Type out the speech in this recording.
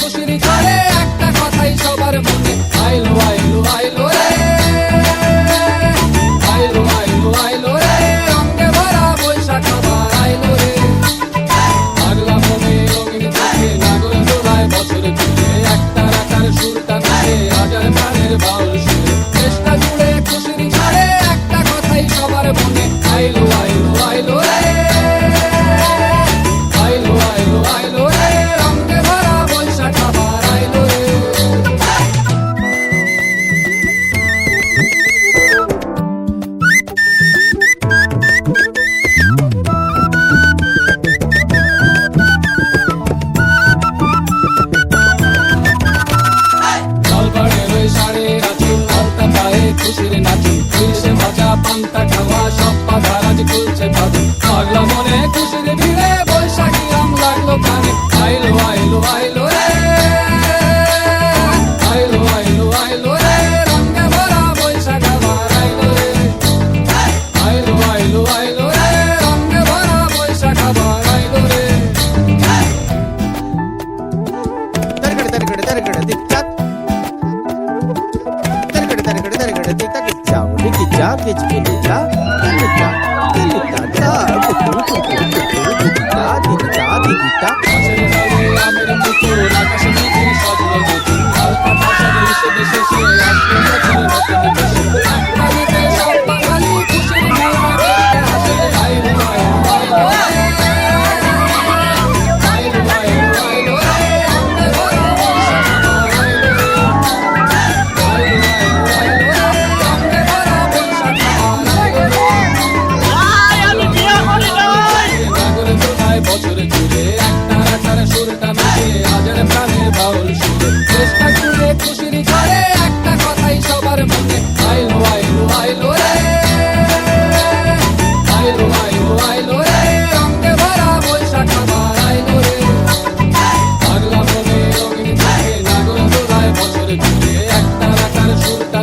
খুশির ঝড়ে একটা কথাই সবার মনে। খুশির নাচি ইলিশে ভাজা পান্তা খাওয়া, সব পাতা রাজ খুলছে ভাবি পাগলা মনে খুশির ভিড়ে বৈশাখী আম লাগল কানে আইলো আইলো আইলো। जा बिच बिच जा तिल जा तिल जा আইলো রে আইলো আইলো আইলো রে রঙে ভরা বৈশাখ আমার আইলো রে পাগলা মনে অগ্নি থাকে লাগল একটা রাখার সুরটা